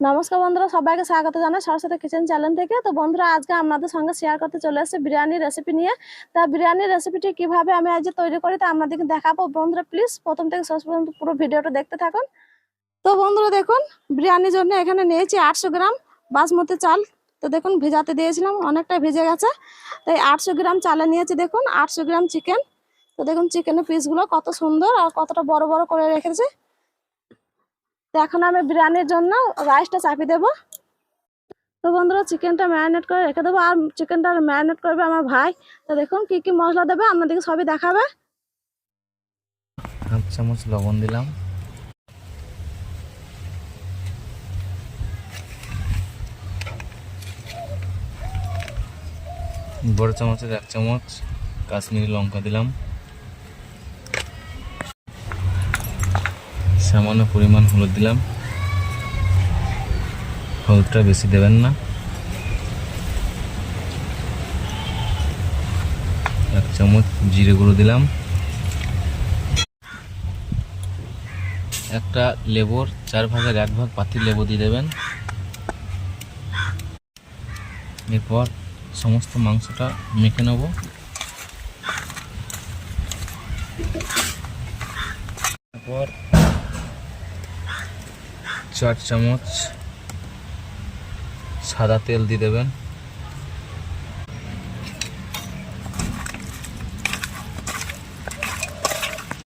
নমস্কার বন্ধুরা, সবাইকে স্বাগত জানাই সরস্বতী কিচেন চ্যানেল থেকে। তো বন্ধুরা, আজকে আপনাদের সঙ্গে শেয়ার করতে চলে এসেছি বিরিয়ানির রেসিপি নিয়ে। তা বিরিয়ানির রেসিপিটি কীভাবে আমি আজ তৈরি করি তা আপনাদেরকে দেখাবো। বন্ধুরা প্লিজ প্রথম থেকে শেষ পর্যন্ত পুরো ভিডিওটা দেখতে থাকুন। তো বন্ধুরা, দেখুন, বিরিয়ানির জন্য এখানে নিয়েছি আটশো গ্রাম বাসমতি চাল। তো দেখুন, ভেজাতে দিয়েছিলাম, অনেকটা ভেজে গেছে। তাই আটশো গ্রাম চালে নিয়েছি, দেখুন, আটশো গ্রাম চিকেন তো দেখুন চিকেনের পিসগুলো কত সুন্দর আর কতটা বড় বড় করে রেখেছে। তো এখন আমি বিরিয়ানির জন্য রাইসটা চাপিয়ে দেবো। তো বন্ধুরা চিকেনটা ম্যারিনেট করে রেখে দেবো। আর চিকেনটা ম্যারিনেট করবে আমার ভাই। তো দেখুন কি কি মশলা দেবে, আপনাদেরকে সবই দেখাবে। চামচ লবণ দিলাম। বড় চামচের এক চামচ কাশ্মীরি লঙ্কা দিলাম। সামান্য পরিমাণ হলুদ দিলাম। হলুদটা বেশি দেবেন না। এক চামচ জিরে গুঁড়ো দিলাম। একটা লেবুর চার ভাগের এক ভাগ পাতির লেবু দিয়ে দেবেন। এরপর সমস্ত মাংসটা মেখে নেব। তারপর চার চামচ সাদা তেল দিয়ে দেবেন।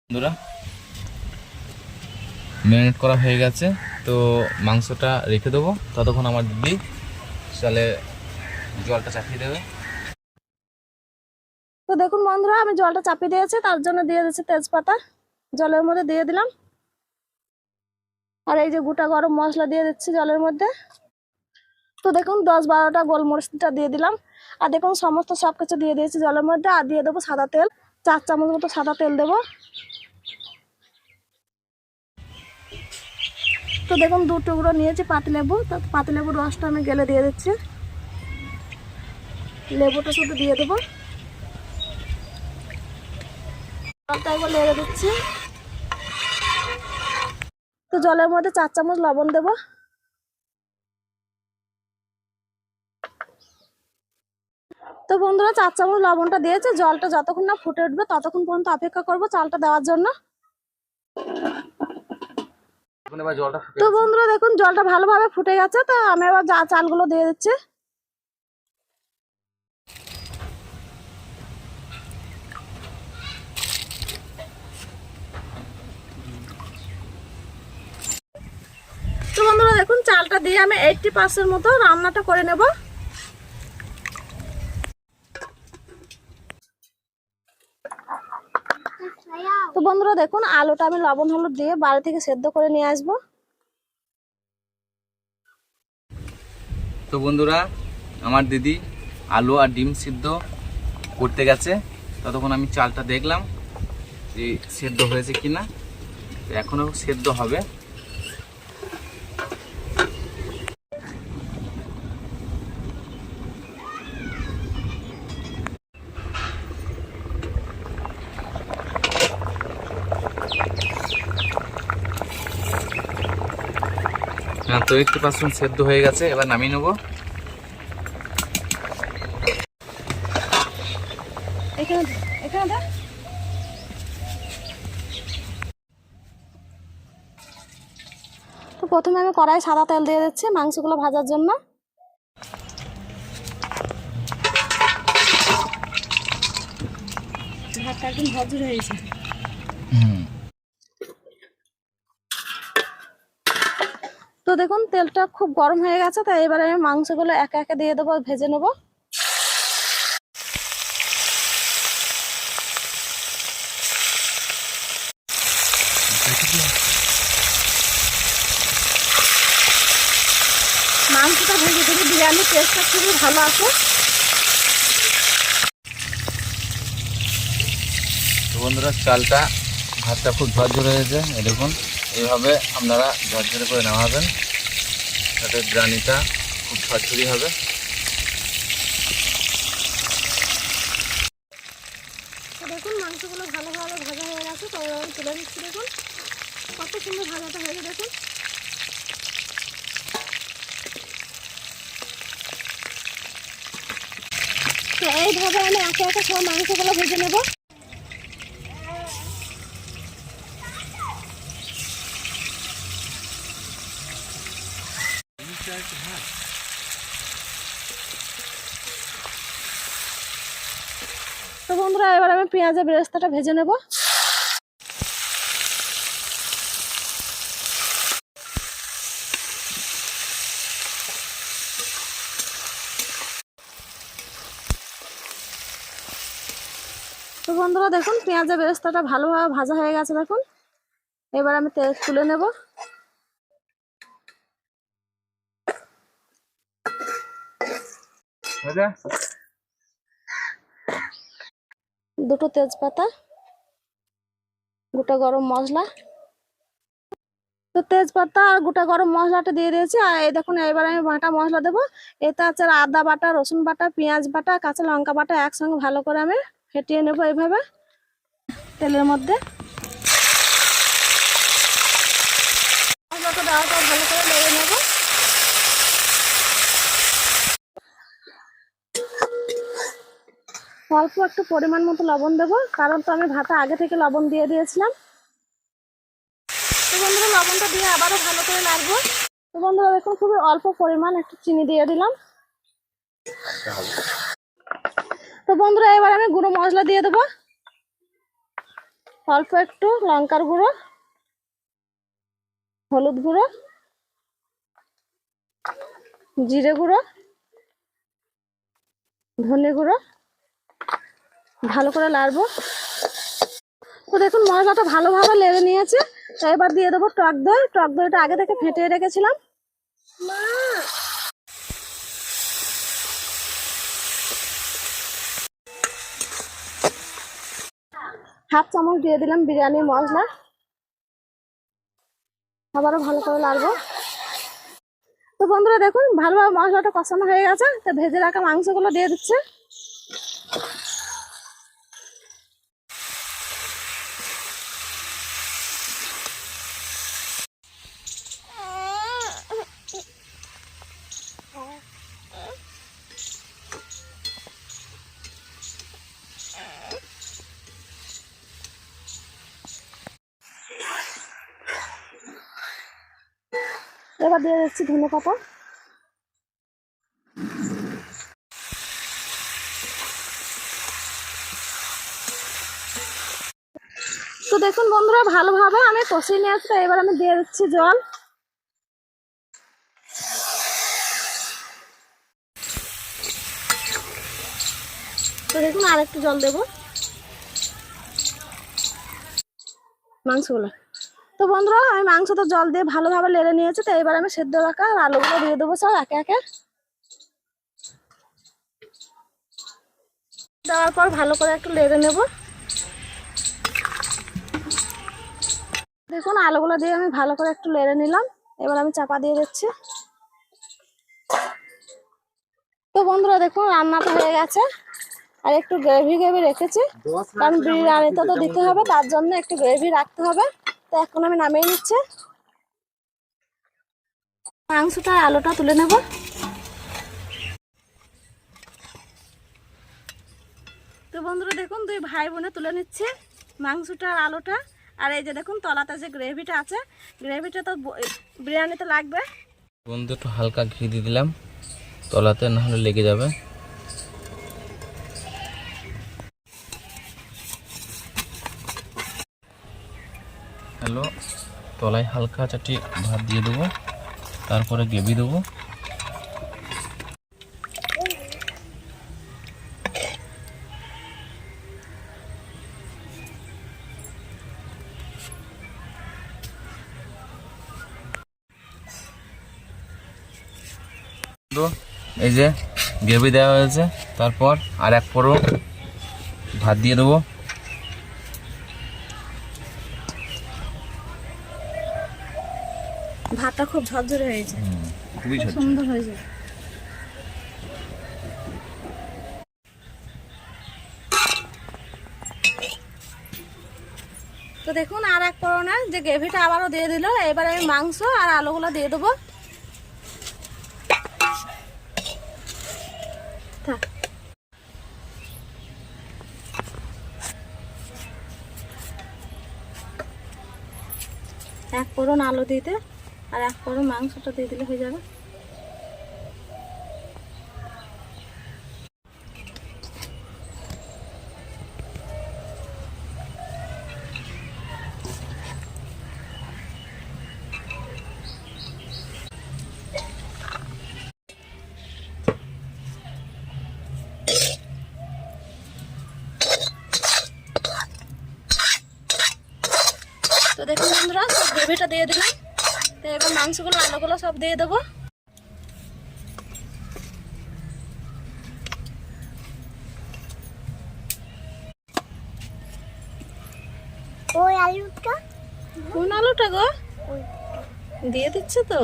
বন্ধুরা, ম্যারিনেট করা হয়ে গেছে, তো মাংসটা রেখে দেবো। ততক্ষণ আমার দিদি চালে জলটা চাপিয়ে দেবে। তো দেখুন বন্ধুরা, আমি জলটা চাপিয়ে দিয়েছি, তার জন্য দিয়ে দিচ্ছি তেজপাতা। জলের মধ্যে দিয়ে দিলাম। আর এই যে গোটা গরম মশলা দিয়ে দিচ্ছি জলের মধ্যে। তো দেখুন, দশ বারোটা গোলমরিচটা দিয়ে দিলাম। আর দেখুন, সমস্ত সব কিছু দিয়ে দিয়েছি জলের মধ্যে। আর দিয়ে দেবো সাদা তেল। চার চামচ মতো সাদা তেল দেবো। তো দেখুন, দু টুকরো নিয়েছি পাতিলেবু। তো পাতিলেবুর রসটা আমি গেলে দিয়ে দিচ্ছি। লেবুটা শুধু দিয়ে দেবো। রসটা একবার লেড়ে দিচ্ছি। তো জলের মধ্যে চার চামচ লবণ দেব। তো বন্ধুরা চার চামচ লবণটা দিয়েছে। জলটা যতক্ষণ না ফুটে উঠবে ততক্ষণ পর্যন্ত অপেক্ষা করব চালটা দেওয়ার জন্য। তো বন্ধুরা দেখুন জলটা ভালোভাবে ফুটে গেছে। তো আমি আবার যা চালগুলো দিয়ে দিচ্ছি। দেখুন, চালটা দিয়ে আমি এইটটি পার্সেন্ট মতো রান্নাটা করে নেব। তো বন্ধুরা, দেখুন, আলুটা আমি লবণ, হলুদ দিয়ে বাড়ি থেকে সেদ্ধ করে নিয়ে আসব। তো বন্ধুরা, আমার দিদি আলু আর ডিম সিদ্ধ করতে গেছে। ততক্ষণ আমি চালটা দেখলাম যে সেদ্ধ হয়েছে কিনা। তো এখনও সেদ্ধ হবে। তো একটু পার্সেন্ট সেদ্ধ হয়ে গেছে এবার নামিয়ে নেব। তো প্রথমে আমি কড়াই সাদা তেল দিয়ে দিচ্ছি মাংসগুলো ভাজার জন্য। ভাতটা একদম ভজুর হয়েছে। হুম। দেখুন, তেলটা খুব গরম হয়ে গেছে, তাই এবারে আমি মাংসগুলো একে একে দিয়ে দেবো ভেজে নেব। মাংসটা ভেজে দিলে বিরিয়ানির টেস্টটা খুবই ভালো তো বন্ধুরা, চালটা ভাতটা খুব ঝরঝরে হয়েছে দেখুন, এইভাবে আপনারা ঝরঝরে করে নামাবেন। তাতে গ্রানিটা খুব ছড়ছড়ি হবে। দেখুন, মাংসগুলো ভালোভাবে ভাজা হয়ে গেছে তবে আমি তুলে নিচ্ছি, দেখুন। কত সুন্দর ভাজাটা হয়ে দেখুন। তো এইভাবে আমি একে একে সব মাংসগুলো ভেজে নেব। পেঁয়াজের বেরেস্তাটা ভেজে নেব। তো বন্ধুরা দেখুন, পেঁয়াজের বেরেস্তাটা ভালোভাবে ভাজা হয়ে গেছে দেখুন। এবার আমি তেল তুলে নেব। দুটো তেজপাতা, গোটা গরম মশলা। তো তেজপাতা আর গোটা গরম মশলাটা দিয়ে দিয়েছি। আর এই দেখুন, এবার আমি বাটা মশলা দেবো। এতে আছে আদা বাটা, রসুন বাটা, পেঁয়াজ বাটা, কাঁচা লঙ্কা বাটা একসঙ্গে ভালো করে আমি ফেটিয়ে নেব এইভাবে তেলের মধ্যে। মশলাটা দেওয়ার পর ভালো করে নেড়ে নেব অল্প একটু পরিমাণ মতো লবণ দেবো, কারণ তো আমি ভাতে আগে থেকে লবণ দিয়ে দিয়েছিলাম। তো বন্ধুরা, লবণটা দিয়ে আবারও ভালো করে নাড়বো। তো বন্ধুরা, দেখুন, খুবই অল্প পরিমাণ একটু চিনি দিয়ে দিলাম। তো বন্ধুরা, এবার আমি গুঁড়ো মশলা দিয়ে দেবো। অল্প একটু লঙ্কার গুঁড়ো, হলুদ গুঁড়ো, জিরে গুঁড়ো, ধনে গুঁড়ো ভালো করে লাড়বো। তো দেখুন মশলাটা ভালোভাবে লেগে নিয়েছে তো এবার দিয়ে দেবো টক দই। টক দইটা আগে থেকে ফেটিয়ে রেখেছিলাম। হাফ চামচ দিয়ে দিলাম বিরিয়ানির মশলা। আবারও ভালো করে লাড়বো। তো বন্ধুরা দেখুন ভালোভাবে মশলাটা কষানো হয়ে গেছে। তো ভেজে রাখা মাংসগুলো দিয়ে দিচ্ছে। এবার দিয়ে দিচ্ছি ধনে পাতা। তো দেখুন বন্ধুরা, ভালোভাবে আমি কষিয়ে নিয়ে তো এবার আমি দিয়ে দিচ্ছি জল। তো দেখুন আর একটু জল দেবো। মাংসগুলো। তো বন্ধুরা, আমি মাংসটা জল দিয়ে ভালোভাবে লেড়ে নিয়েছি, তো এবার আমি সেদ্ধ রাখা আর আলুগুলো দিয়ে দেবো সব একে একে। দেওয়ার পর ভালো করে একটু লেড়ে নেব। দেখুন, আলুগুলো দিয়ে আমি ভালো করে একটু লেড়ে নিলাম, এবার আমি চাপা দিয়ে দিচ্ছি। তো বন্ধুরা, দেখুন, রান্নাটা হয়ে গেছে, আর একটু গ্রেভি গ্রেভি রেখেছি, কারণ বিরিয়ানিতে তো দিতে হবে, তার জন্য একটু গ্রেভি রাখতে হবে। তো এখন আমি নামিয়ে নিচ্ছি। মাংসটা আলুটা তুলে নেব। তো বন্ধুরা দেখুন, দুই ভাই বোনে তুলে নিচ্ছে মাংসটা আলুটা। আর এই যে দেখুন, তলাতে যে গ্রেভিটা আছে, গ্রেভিটা তো বিরিয়ানিতে লাগবে। বন্ধু, একটু হালকা ঘি দিয়ে দিলাম। তলাতে না হলে লেগে যাবে। তলায় হালকা চারটি ভাত দিয়ে দেবো, তারপরে গ্রেভি দেবো। এই যে গ্রেভি দেওয়া হয়েছে, তারপর আর এক পরও ভাত দিয়ে দেবো। ছাদটা খুব ঝরঝরে হয়েছে। খুবই সুন্দর হয়েছে। তো দেখুন আর এক করোনা যে গ্রেভিটা আবারও দিয়ে দিল এবারে আমি মাংস আর আলুগুলো দিয়ে দেবো। এক করুন আলু দিতে। আর এক ফোড়ন মাংসটা দিয়ে দিলে হয়ে যাবে। তো দেখুন বন্ধুরা, সব গ্রেভিটা দিয়ে দিলাম। মাংসগুলো আলুগুলো সব দিয়ে দেবো। ওই আলুটা? কোন আলুটা গো? দিয়ে দিচ্ছে তো।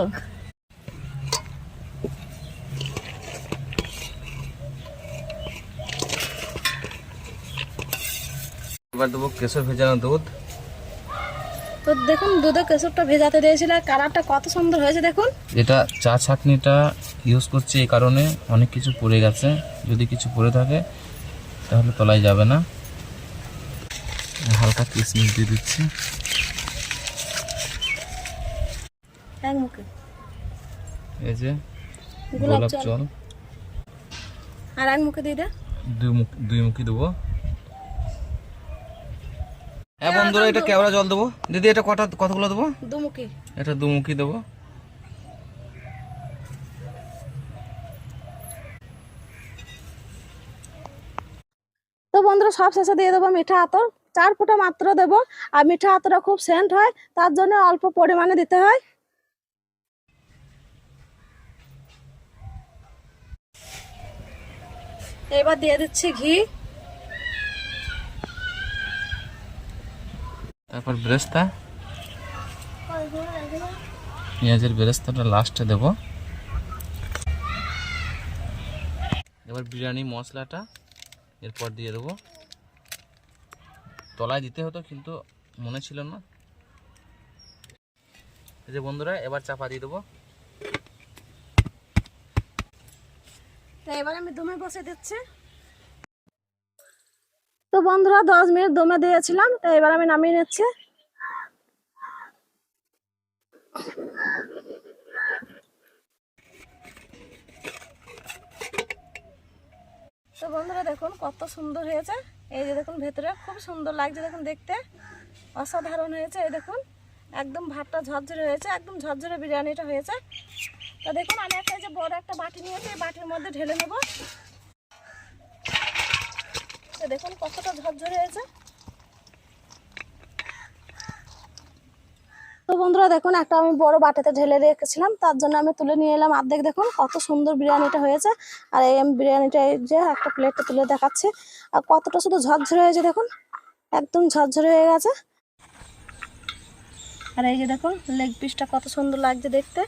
এবার দেবো কেশর ভেজানো দুধ। তো দেখুন দুধে কেশরটা ভেজাতে দিয়েছিল আর কালারটা কত সুন্দর হয়েছে দেখুন। এটা চা ছাঁকনিটা ইউজ করছি এই কারণে অনেক কিছু পড়ে গেছে। যদি কিছু পড়ে থাকে তাহলে তলায় যাবে না। হালকা কিশমিশ দিয়ে দিচ্ছি। এক মুখে এই যে গোলাপ গোলাপ জল। জল। আর এক মুখে দিয়ে দে। দুই মুখ দুই মুখি দেবো। হ্যাঁ বন্ধুরা এটা কেওড়া জল দেবো। দিদি এটা কটা কতগুলো দেবো? দু মুখে এটা দুমুখী দেবো। তো বন্ধুরা সব শেষে দিয়ে দেবো মিঠা আতর। চার ফুটা মাত্র দেবো। আর মিঠা আতরটা খুব সেন্ট হয় তার জন্য অল্প পরিমাণে দিতে হয়। এবার দিয়ে দিচ্ছি ঘি। তারপর বেরেস্তা। পেঁয়াজের বেরেস্তাটা লাস্টে দেবো। এবার বিরিয়ানি মশলাটা এরপর দিয়ে দেবো। তলায় দিতে হতো কিন্তু মনে ছিল না। যে বন্ধুরা, এবার চাপা দিয়ে দেবো। এবার আমি দমে বসে দিচ্ছি। তো বন্ধুরা, দশ মিনিট দমে দিয়েছিলাম, তো এবার আমি নামিয়ে নিচ্ছি। তো বন্ধুরা, দেখুন কত সুন্দর হয়েছে। এই যে দেখুন ভেতরে, খুব সুন্দর লাগছে দেখুন দেখতে। অসাধারণ হয়েছে, এই দেখুন। একদম ভাতটা ঝরঝরে হয়েছে, একদম ঝরঝরে বিরিয়ানিটা হয়েছে। তো দেখুন, আমি একটা যে বড় একটা বাটি নিয়েছি, এই বাটির মধ্যে ঢেলে নেব। তো দেখুন কতটা ঝরঝরে হয়েছে। তো বন্ধুরা, দেখুন, একটা আমি বড় বাটিতে ঢেলে রেখেছিলাম, তার জন্য আমি তুলে নিয়ে এলাম। অর্ধেক দেখুন কত সুন্দর বিরিয়ানিটা হয়েছে, আর এই আমি বিরিয়ানিটা যে একটা প্লেটে তুলে দেখাচ্ছি। আর কতটা শুধু ঝরঝরে হয়েছে দেখুন, একদম ঝরঝরে হয়ে গেছে। আর এই যে দেখুন লেগ পিসটা কত সুন্দর লাগছে দেখতে।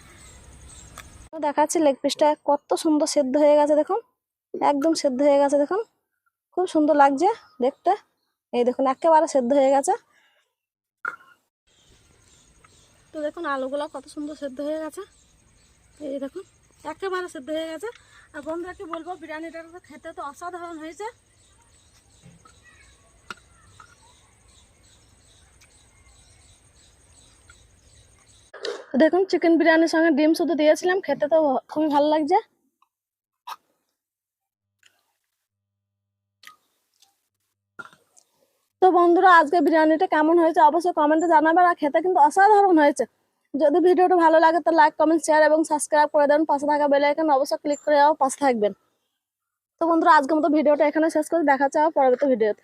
দেখাচ্ছি লেগ পিসটা কত সুন্দর সেদ্ধ হয়ে গেছে দেখুন, একদম সেদ্ধ হয়ে গেছে দেখুন। খুব সুন্দর লাগছে দেখতে। এই দেখুন, একেবারে সেদ্ধ হয়ে গেছে। তো দেখুন, আলুগুলো কত সুন্দর সেদ্ধ হয়ে গেছে। এই দেখুন, একেবারে সেদ্ধ হয়ে গেছে। আর বন্ধুরাকে বলব, বিরিয়ানিটা তো খেতে তো অসাধারণ হয়েছে। দেখুন চিকেন বিরিয়ানির সঙ্গে ডিম শুধু দিয়েছিলাম, খেতে তো খুবই ভালো লাগছে। তো বন্ধুরা আজকে বিরিয়ানিটা কেমন হয়েছে অবশ্যই কমেন্টে জানাবেন আর খেতে কিন্তু অসাধারণ হয়েছে। যদি ভিডিওটা ভালো লাগে তো লাইক কমেন্ট শেয়ার এবং সাবস্ক্রাইব করে দেবেন। পাশে থাকা বেল আইকন অবশ্যই ক্লিক করে পাশে থাকবেন। তো বন্ধুরা, আজকের মতো ভিডিওটা এখানে শেষ করে। দেখা চাও পরবর্তী ভিডিওতে।